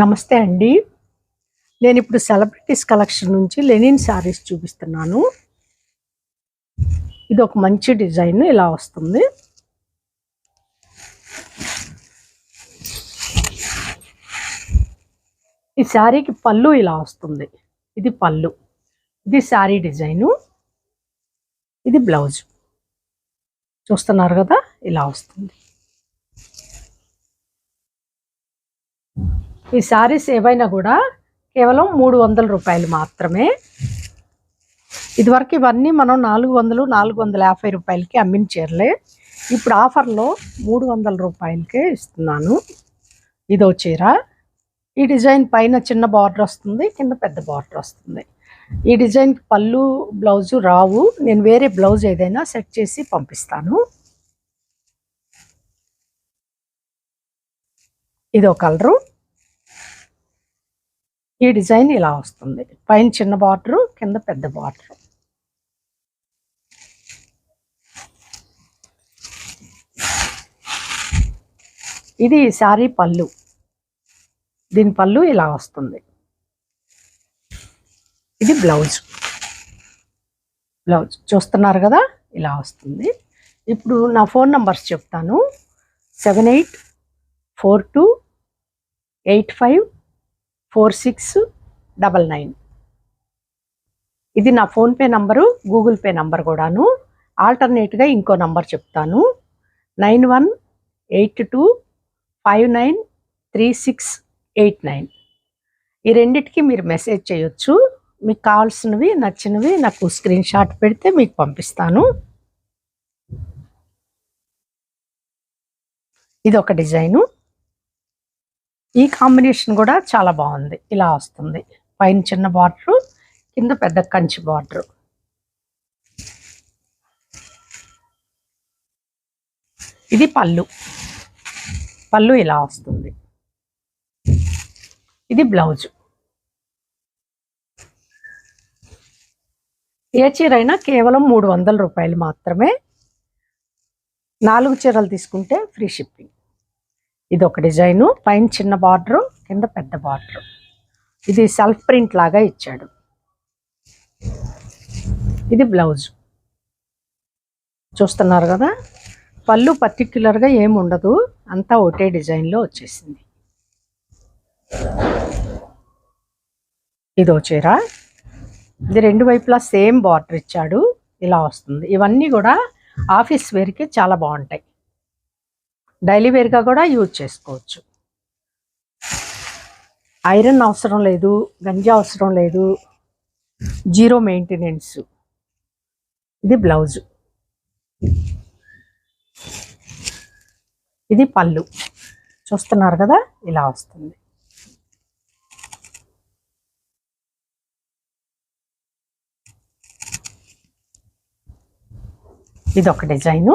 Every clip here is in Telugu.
నమస్తే అండి. నేను ఇప్పుడు సెలబ్రిటీస్ కలెక్షన్ నుంచి లెనిన్ శారీస్ చూపిస్తున్నాను. ఇది ఒక మంచి డిజైన్ ఇలా వస్తుంది. ఈ శారీకి పళ్ళు ఇలా వస్తుంది. ఇది పళ్ళు. ఇది శారీ డిజైను. ఇది బ్లౌజ్. చూస్తున్నారు కదా? ఇలా వస్తుంది. ఈ శారీస్ ఏవైనా కూడా కేవలం మూడు వందల రూపాయలు మాత్రమే. ఇదివరకు ఇవన్నీ మనం నాలుగు వందలు నాలుగు వందల యాభై రూపాయలకి అమ్మిన చీరలే ఇప్పుడు ఆఫర్లో మూడు వందల రూపాయలకే ఇస్తున్నాను. ఇదో చీర. ఈ డిజైన్ పైన చిన్న బార్డర్ వస్తుంది కింద పెద్ద బార్డర్ వస్తుంది. ఈ డిజైన్ పళ్ళు బ్లౌజు రావు. నేను వేరే బ్లౌజ్ ఏదైనా సెట్ చేసి పంపిస్తాను. ఇదో కలరు. ఈ డిజైన్ ఇలా వస్తుంది. పైన చిన్న బార్డరు కింద పెద్ద బార్డరు. ఇది శారీ పళ్ళు. దీని పళ్ళు ఇలా వస్తుంది. ఇది బ్లౌజ్. బ్లౌజ్. చూస్తున్నారు కదా? ఇలా వస్తుంది. ఇప్పుడు నా ఫోన్ నంబర్స్ చెప్తాను. Seven eight four two eight five four six double nine. ఇది నా PhonePe number Google Pay number కూడాను. ఆల్టర్నేట్గా ఇంకో నంబర్ చెప్తాను. Nine one eight two five nine three six eight nine. ఈ రెండిటికి మీరు మెసేజ్ చేయొచ్చు. మీకు కావాల్సినవి నచ్చినవి నాకు స్క్రీన్ షాట్ పెడితే మీకు పంపిస్తాను. ఇది ఒక డిజైను. ఈ కాంబినేషన్ కూడా చాలా బాగుంది. ఇలా వస్తుంది. పైన చిన్న బార్డర్ కింద పెద్ద కంచి బార్డర్. ఇది పళ్ళు. పళ్ళు ఇలా వస్తుంది. ఇది బ్లౌజు. ఏ చీర అయినా కేవలం మూడు వందల రూపాయలు మాత్రమే. నాలుగు చీరలు తీసుకుంటే ఫ్రీ షిప్పింగ్. ఇది ఒక డిజైను. పైన చిన్న బార్డరు కింద పెద్ద బార్డరు. ఇది సెల్ఫ్ ప్రింట్ లాగా ఇచ్చాడు. ఇది బ్లౌజ్. చూస్తున్నారు కదా? పళ్ళు పర్టిక్యులర్గా ఏమి ఉండదు. అంతా ఒకటే డిజైన్లో వచ్చేసింది. ఇదో చీర. ఇది రెండు వైపులా సేమ్ బార్డర్ ఇచ్చాడు. ఇలా వస్తుంది. ఇవన్నీ కూడా ఆఫీస్ వేర్కి చాలా బాగుంటాయి. డైలీ వేర్గా కూడా యూజ్ చేసుకోవచ్చు. ఐరన్ అవసరం లేదు గంజి అవసరం లేదు జీరో మెయింటెనెన్స్. ఇది బ్లౌజ్. ఇది పళ్ళు. చూస్తున్నారు కదా ఇలా వస్తుంది. ఇది ఒక డిజైను.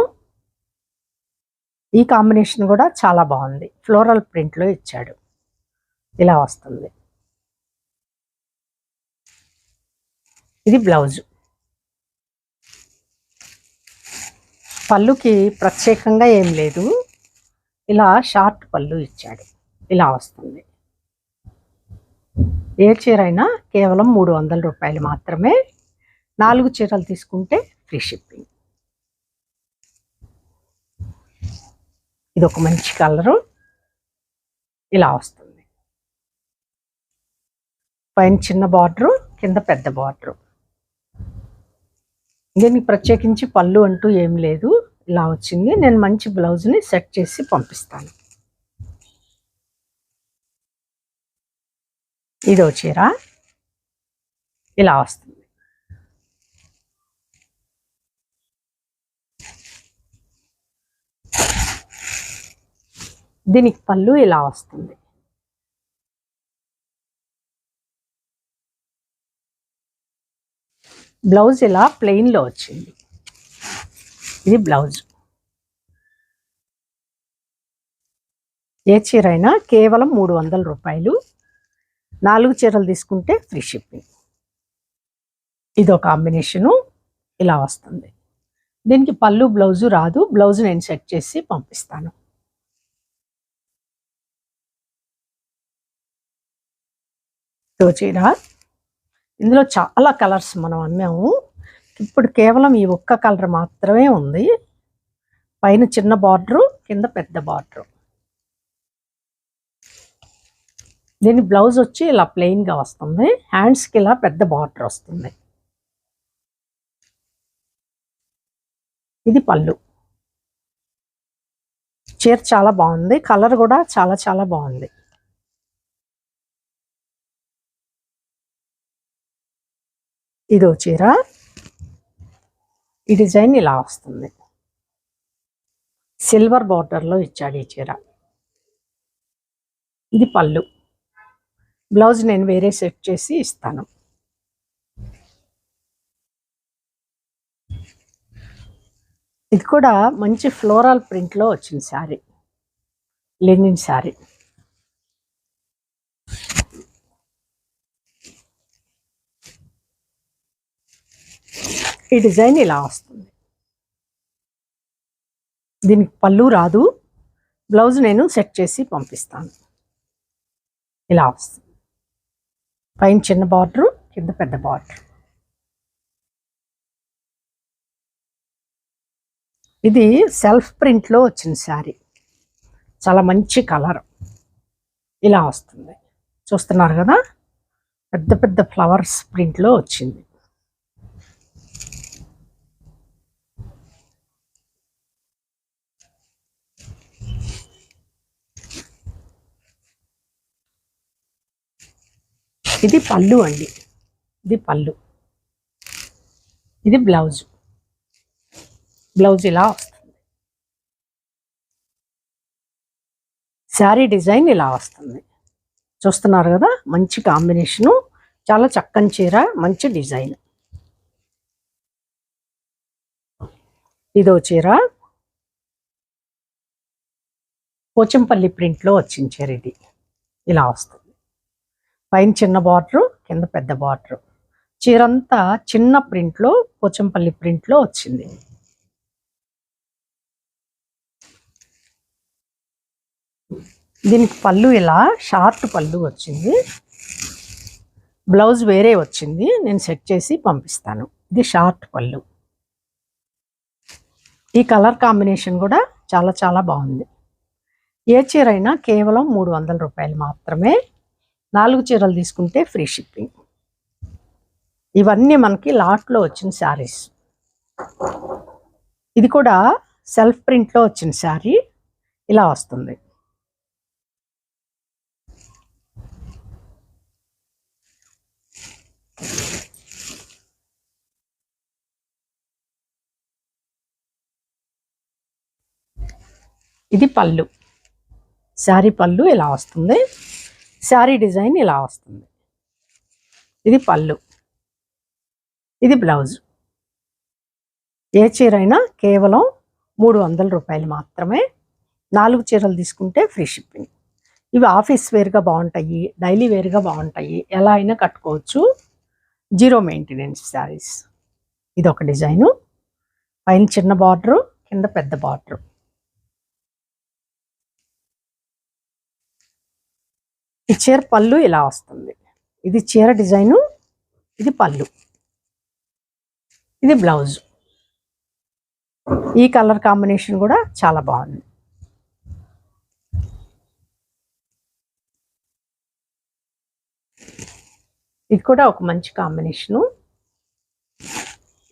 ఈ కాంబినేషన్ కూడా చాలా బాగుంది. ఫ్లోరల్ ప్రింట్లో ఇచ్చాడు. ఇలా వస్తుంది. ఇది బ్లౌజ్. పళ్ళుకి ప్రత్యేకంగా ఏం లేదు. ఇలా షార్ట్ పళ్ళు ఇచ్చాడు. ఇలా వస్తుంది. ఏ చీర అయినా కేవలం మూడు వందల రూపాయలు మాత్రమే. నాలుగు చీరలు తీసుకుంటే ఫ్రీ షిప్పింగ్. ఇది ఒక మంచి కలరు. ఇలా వస్తుంది. పైన చిన్న బార్డరు కింద పెద్ద బార్డరు. దీనికి ప్రత్యేకించి పళ్ళు అంటూ ఏం లేదు. ఇలా వచ్చింది. నేను మంచి బ్లౌజ్ని సెట్ చేసి పంపిస్తాను. ఇదో చీర. ఇలా వస్తుంది. దీనికి పళ్ళు ఇలా వస్తుంది. బ్లౌజ్ ఇలా ప్లెయిన్లో వచ్చింది. ఇది బ్లౌజ్. ఏ చీర అయినా కేవలం మూడు వందల రూపాయలు. నాలుగు చీరలు తీసుకుంటే ఫ్రీ షిప్పింగ్. ఇదో కాంబినేషను ఇలా వస్తుంది. దీనికి పళ్ళు బ్లౌజు రాదు. బ్లౌజ్ నేను సెట్ చేసి పంపిస్తాను. ఇదో చీర ఇందులో చాలా కలర్స్ మనం అమ్మాము. ఇప్పుడు కేవలం ఈ ఒక్క కలర్ మాత్రమే ఉంది. పైన చిన్న బార్డరు కింద పెద్ద బార్డరు. దీని బ్లౌజ్ వచ్చి ఇలా ప్లెయిన్గా వస్తుంది. హ్యాండ్స్కి ఇలా పెద్ద బార్డర్ వస్తుంది. ఇది పళ్ళు. చీర చాలా బాగుంది. కలర్ కూడా చాలా చాలా బాగుంది. ఇదో చీర. ఈ డిజైన్ ఇలా వస్తుంది. సిల్వర్ బార్డర్లో ఇచ్చాడు ఈ చీర. ఇది పళ్ళు. బ్లౌజ్ నేను వేరే సెట్ చేసి ఇస్తాను. ఇది కూడా మంచి ఫ్లోరల్ ప్రింట్లో వచ్చిన శారీ. లెనిన్ శారీ. ఈ డిజైన్ ఇలా వస్తుంది. దీనికి పళ్ళు రాదు. బ్లౌజ్ నేను సెట్ చేసి పంపిస్తాను. ఇలా వస్తుంది. పైన చిన్న బార్డర్ కింద పెద్ద బార్డర్. ఇది సెల్ఫ్ ప్రింట్లో వచ్చిన శారీ. చాలా మంచి కలర్. ఇలా వస్తుంది. చూస్తున్నారు కదా? పెద్ద పెద్ద ఫ్లవర్స్ ప్రింట్లో వచ్చింది. ఇది పళ్ళు అండి. ఇది పళ్ళు. ఇది బ్లౌజ్. బ్లౌజ్ ఇలా వస్తుంది. శారీ డిజైన్ ఇలా వస్తుంది. చూస్తున్నారు కదా మంచి కాంబినేషను. చాలా చక్కని చీర మంచి డిజైన్. ఇదో చీర. పోచంపల్లి ప్రింట్లో వచ్చిన చీర ఇది. ఇలా వస్తుంది. పైన చిన్న బార్డరు కింద పెద్ద బార్డరు చీరంతా చిన్న ప్రింట్లో పోచంపల్లి ప్రింట్లో వచ్చింది. దీనికి పళ్ళు ఇలా షార్ట్ పళ్ళు వచ్చింది. బ్లౌజ్ వేరే వచ్చింది. నేను సెట్ చేసి పంపిస్తాను. ఇది షార్ట్ పళ్ళు. ఈ కలర్ కాంబినేషన్ కూడా చాలా చాలా బాగుంది. ఏ చీర అయినా కేవలం మూడు వందల రూపాయలు మాత్రమే నాలుగు చీరలు తీసుకుంటే ఫ్రీ షిప్పింగ్. ఇవన్నీ మనకి లాట్లో వచ్చిన శారీస్. ఇది కూడా సెల్ఫ్ ప్రింట్లో వచ్చిన శారీ. ఇలా వస్తుంది. ఇది పళ్ళు. శారీ పళ్ళు ఇలా వస్తుంది. శారీ డిజైన్ ఇలా వస్తుంది. ఇది పళ్ళు. ఇది బ్లౌజ్. ఏ చీర అయినా కేవలం మూడు వందల రూపాయలు మాత్రమే. నాలుగు చీరలు తీసుకుంటే ఫ్రీ షిప్పింగ్. ఇవి ఆఫీస్ వేర్గా బాగుంటాయి డైలీ వేర్గా బాగుంటాయి. ఎలా అయినా కట్టుకోవచ్చు. Zero maintenance saris. ఇది ఒక డిజైను. పైన చిన్న బార్డరు కింద పెద్ద బార్డరు. ఈ చీర పళ్ళు ఇలా వస్తుంది. ఇది చీర డిజైను ఇది పళ్ళు. ఇది బ్లౌజ్. ఈ కలర్ కాంబినేషన్ కూడా చాలా బాగుంది. ఇది కూడా ఒక మంచి కాంబినేషను.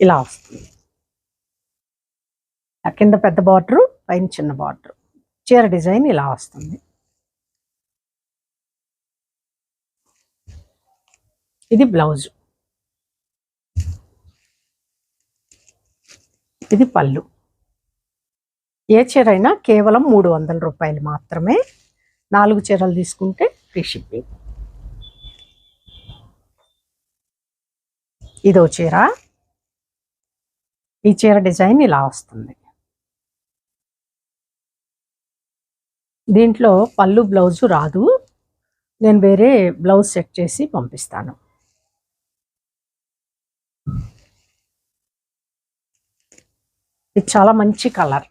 ఇలా వస్తుంది. కింద పెద్ద బార్డరు పైన చిన్న బార్డరు. చీర డిజైన్ ఇలా వస్తుంది. ఇది బ్లౌజ్. ఇది పళ్ళు. ఏ చీర అయినా కేవలం మూడు వందల రూపాయలు మాత్రమే. నాలుగు చీరలు తీసుకుంటే ఫ్రీ షిప్పింగ్. ఇదో చీర. ఈ చీర డిజైన్ ఇలా వస్తుంది. దీంట్లో పళ్ళు బ్లౌజు రాదు. నేను వేరే బ్లౌజ్ సెట్ చేసి పంపిస్తాను. ఇది చాలా మంచి కలర్.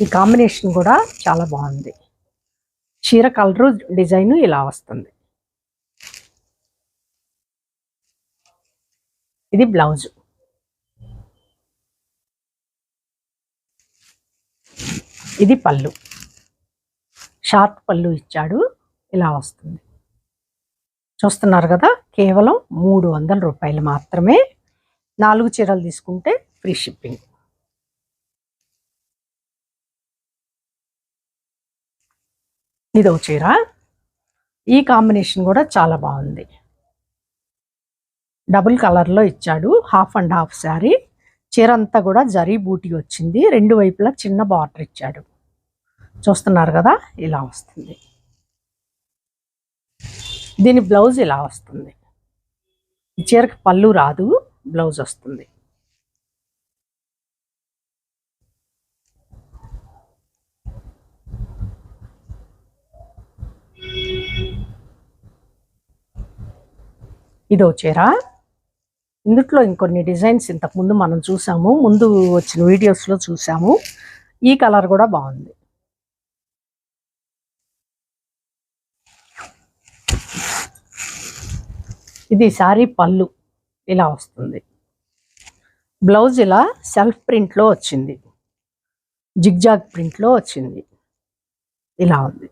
ఈ కాంబినేషన్ కూడా చాలా బాగుంది. చీర కలరు డిజైన్ ఇలా వస్తుంది. ఇది బ్లౌజు. ఇది పళ్ళు. షార్ట్ పళ్ళు ఇచ్చాడు ఇలా వస్తుంది. చూస్తున్నారు కదా కేవలం మూడు వందల రూపాయలు మాత్రమే. నాలుగు చీరలు తీసుకుంటే ఫ్రీ షిప్పింగ్. ఇదో చీర. ఈ కాంబినేషన్ కూడా చాలా బాగుంది. డబుల్ కలర్లో ఇచ్చాడు. Half and half saree. చీర అంతా కూడా జరీ బూటీ వచ్చింది. రెండు వైపులా చిన్న బార్డర్ ఇచ్చాడు. చూస్తున్నారు కదా ఇలా వస్తుంది. దీని బ్లౌజ్ ఇలా వస్తుంది. ఈ చీరకి పళ్ళు రాదు బ్లౌజ్ వస్తుంది. ఇదో చీర. ఇందుట్లో ఇంకొన్ని డిజైన్స్ ఇంతకుముందు మనం చూసాము ముందు వచ్చిన వీడియోస్లో చూసాము. ఈ కలర్ కూడా బాగుంది. ఇది శారీ పళ్ళు. ఇలా వస్తుంది. బ్లౌజ్ ఇలా సెల్ఫ్ ప్రింట్లో వచ్చింది. జిగ్జాగ్ ప్రింట్లో వచ్చింది. ఇలా ఉంది.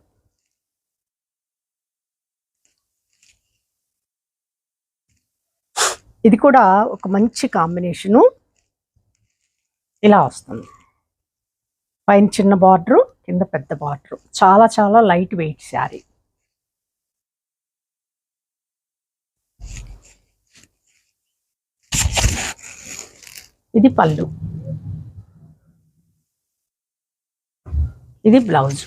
ఇది కూడా ఒక మంచి కాంబినేషను. ఇలా వస్తుంది. పైన చిన్న బార్డరు కింద పెద్ద బార్డరు. చాలా చాలా లైట్ వెయిట్ శారీ. ఇది పళ్ళు. ఇది బ్లౌజ్.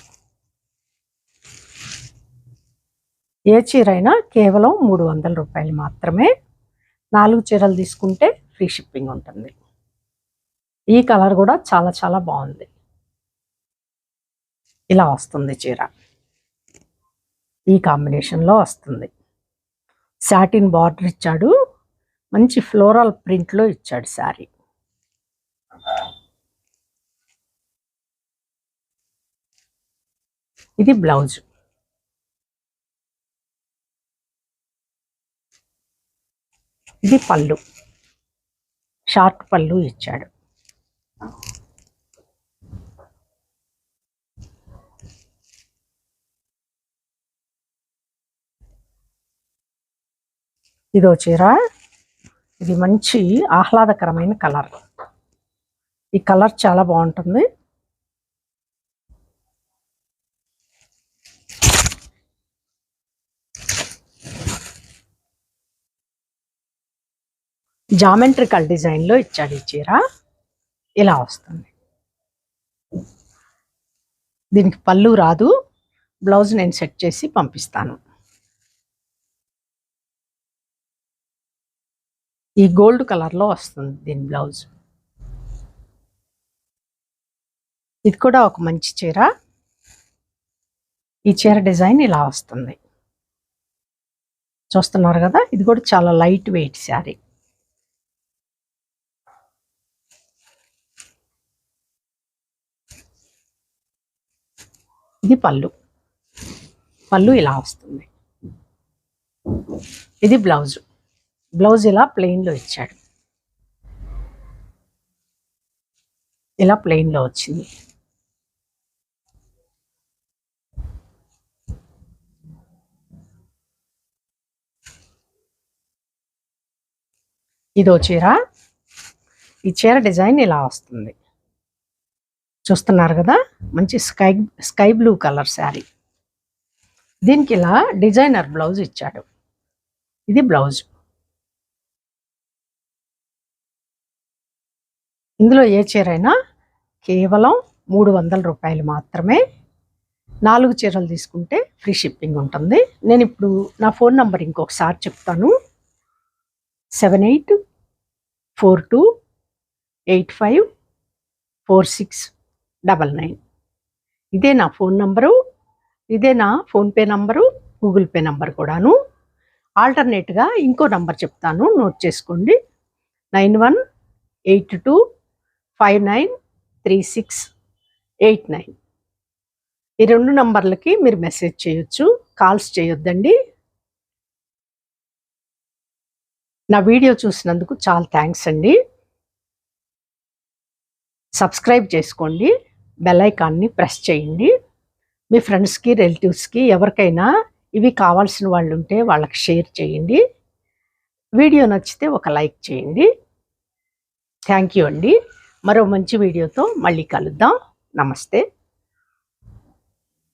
ఏ చీర అయినా కేవలం మూడు వందల రూపాయలు మాత్రమే నాలుగు చీరలు తీసుకుంటే ఫ్రీ షిప్పింగ్ ఉంటుంది. ఈ కలర్ కూడా చాలా చాలా బాగుంది. ఇలా వస్తుంది చీర. ఈ కాంబినేషన్లో వస్తుంది. సాటిన్ బార్డర్ ఇచ్చాడు. మంచి ఫ్లోరల్ ప్రింట్లో ఇచ్చాడు శారీ. ఇది బ్లౌజ్. ఇది పళ్ళు. షార్ట్ పళ్ళు ఇచ్చాడు. ఇదో చీర. ఇది మంచి ఆహ్లాదకరమైన కలర్. ఈ కలర్ చాలా బాగుంటుంది. జామెట్రికల్ డిజైన్లో ఇచ్చాడు ఈ చీర. ఇలా వస్తుంది. దీనికి పళ్ళు రాదు. బ్లౌజ్ నేను సెట్ చేసి పంపిస్తాను. ఈ గోల్డ్ కలర్లో వస్తుంది దీని బ్లౌజ్. ఇది కూడా ఒక మంచి చీర. ఈ చీర డిజైన్ ఇలా వస్తుంది. చూస్తున్నారు కదా? ఇది కూడా చాలా లైట్ వెయిట్ శారీ. ఇది పళ్ళు. పళ్ళు ఇలా వస్తుంది. ఇది బ్లౌజ్. బ్లౌజ్ ఇలా ప్లెయిన్లో ఇచ్చాడు. ఇలా ప్లెయిన్లో వచ్చింది. ఇదో చీర. ఈ చీర డిజైన్ ఇలా వస్తుంది. చూస్తున్నారు కదా? మంచి sky sky blue colour saree. దీనికి ఇలా డిజైనర్ బ్లౌజ్ ఇచ్చాడు. ఇది బ్లౌజ్. ఇందులో ఏ చీర అయినా కేవలం మూడు వందల రూపాయలు మాత్రమే. నాలుగు చీరలు తీసుకుంటే ఫ్రీ షిప్పింగ్ ఉంటుంది. నేను ఇప్పుడు నా ఫోన్ నంబర్ ఇంకొకసారి చెప్తాను. Seven eight four two eight five four six double nine. ఇదే నా ఫోన్ నంబరు ఇదే నా PhonePe number Google Pay number కూడాను. ఆల్టర్నేట్గా ఇంకో నంబర్ చెప్తాను నోట్ చేసుకోండి. Nine one eight two five nine three six eight nine. ఈ రెండు నంబర్లకి మీరు మెసేజ్ చేయొచ్చు కాల్స్ చేయొద్దండి. నా వీడియో చూసినందుకు చాలా థ్యాంక్స్ అండి. సబ్స్క్రైబ్ చేసుకోండి. బెల్ ఐకాన్ని ప్రెస్ చేయండి. మీ ఫ్రెండ్స్కి రిలేటివ్స్కి ఎవరికైనా ఇవి కావాల్సిన వాళ్ళు ఉంటే వాళ్ళకి షేర్ చేయండి. వీడియో నచ్చితే ఒక లైక్ చేయండి. థ్యాంక్ యూ అండి. మరో మంచి వీడియోతో మళ్ళీ కలుద్దాం. నమస్తే.